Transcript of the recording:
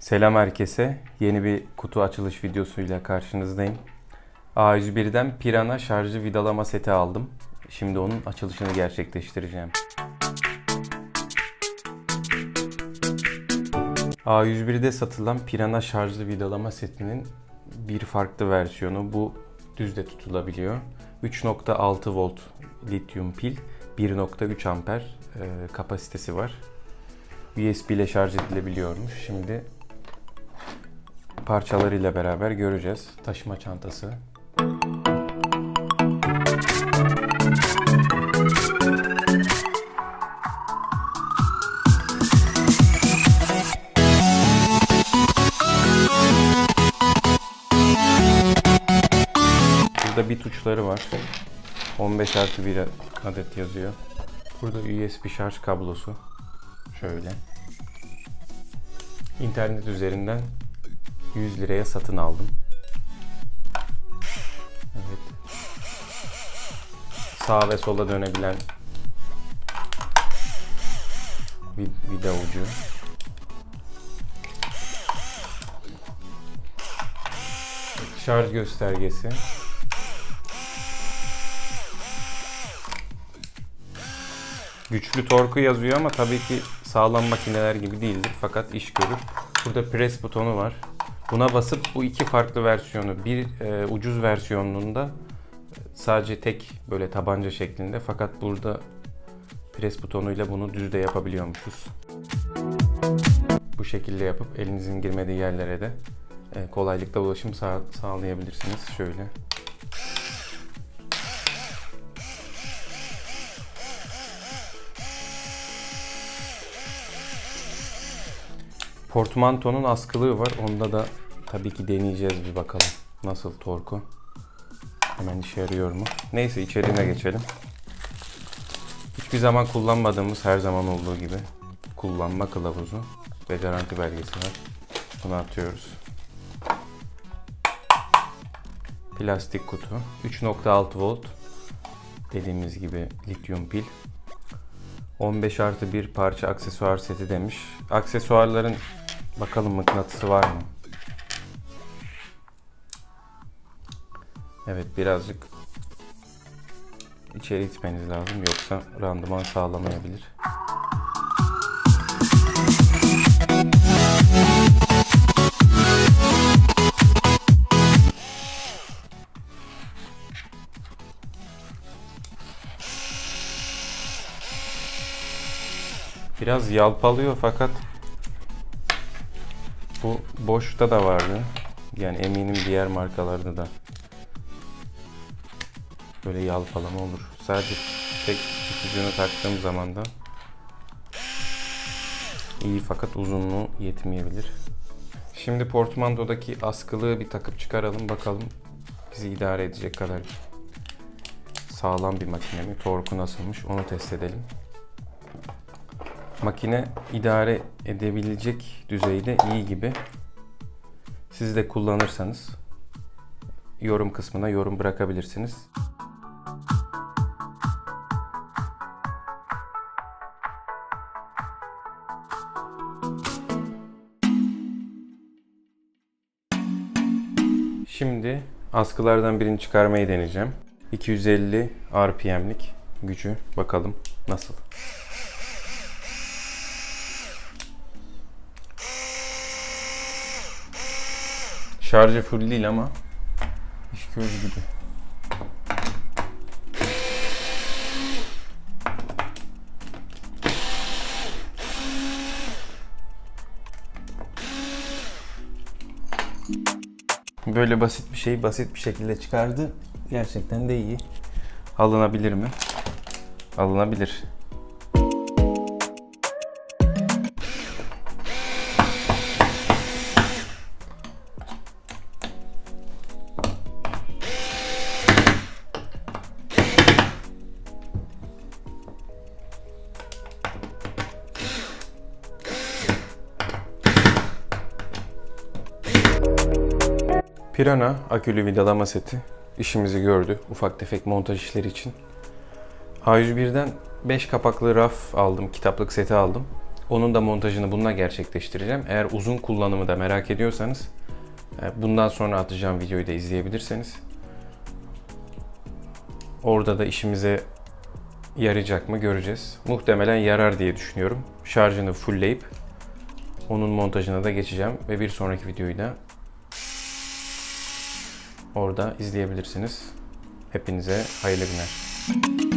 Selam herkese. Yeni bir kutu açılış videosuyla karşınızdayım. A101'den Pirana şarjlı vidalama seti aldım. Şimdi onun açılışını gerçekleştireceğim. A101'de satılan Pirana şarjlı vidalama setinin bir farklı versiyonu. Bu düzde tutulabiliyor. 3.6 volt lityum pil, 1.3 amper e, kapasitesi var. USB ile şarj edilebiliyormuş. Şimdi parçalarıyla beraber göreceğiz. Taşıma çantası. Burada bir tuşları var. 15 artı 1 adet yazıyor. Burada USB şarj kablosu. Şöyle. İnternet üzerinden 100 liraya satın aldım. Evet. Sağa ve sola dönebilen vida ucu. Şarj göstergesi. Güçlü torku yazıyor ama tabii ki sağlam makineler gibi değildir fakat iş görür. Burada press butonu var. Buna basıp bu iki farklı versiyonu, bir e, ucuz versiyonunda sadece tek böyle tabanca şeklinde fakat burada pres butonuyla bunu düz de yapabiliyormuşuz. Bu şekilde yapıp elinizin girmediği yerlere de e, kolaylıkla ulaşım sağ, sağlayabilirsiniz. Şöyle. Portmantonun askılığı var. Onda da tabii ki deneyeceğiz bir bakalım. Nasıl torku. Hemen işe yarıyor mu? Neyse içeriğine geçelim. Hiçbir zaman kullanmadığımız her zaman olduğu gibi kullanma kılavuzu ve garanti belgesi var. Bunu atıyoruz. Plastik kutu. 3.6 volt dediğimiz gibi lityum pil. 15 artı bir parça aksesuar seti demiş. Aksesuarların bakalım mıknatısı var mı? Evet birazcık içeri itmeniz lazım yoksa randıman sağlamayabilir. Biraz yalpalıyor fakat bu boşta da vardı. Yani eminim diğer markalarda da böyle yalpalama olur. Sadece tek tutucunu taktığım zaman da iyi fakat uzunluğu yetmeyebilir. Şimdi portmandodaki askılığı bir takıp çıkaralım bakalım bizi idare edecek kadar sağlam bir makine mi? Torku nasılmış onu test edelim. Makine idare edebilecek düzeyde iyi gibi. Siz de kullanırsanız yorum kısmına yorum bırakabilirsiniz. Şimdi askılardan birini çıkarmayı deneyeceğim. 250 RPM'lik gücü bakalım nasıl. Şarjı full değil ama iş görür gibi. Böyle basit bir şeyi basit bir şekilde çıkardı. Gerçekten de iyi. Alınabilir mi? Alınabilir. Pirana akülü vidalama seti işimizi gördü ufak tefek montaj işleri için. A101'den 5 kapaklı raf aldım, kitaplık seti aldım. Onun da montajını bununla gerçekleştireceğim. Eğer uzun kullanımı da merak ediyorsanız e, bundan sonra atacağım videoyu da izleyebilirsiniz. Orada da işimize yarayacak mı göreceğiz. Muhtemelen yarar diye düşünüyorum. Şarjını fullleyip onun montajına da geçeceğim ve bir sonraki videoyu da orada izleyebilirsiniz. Hepinize hayırlı günler.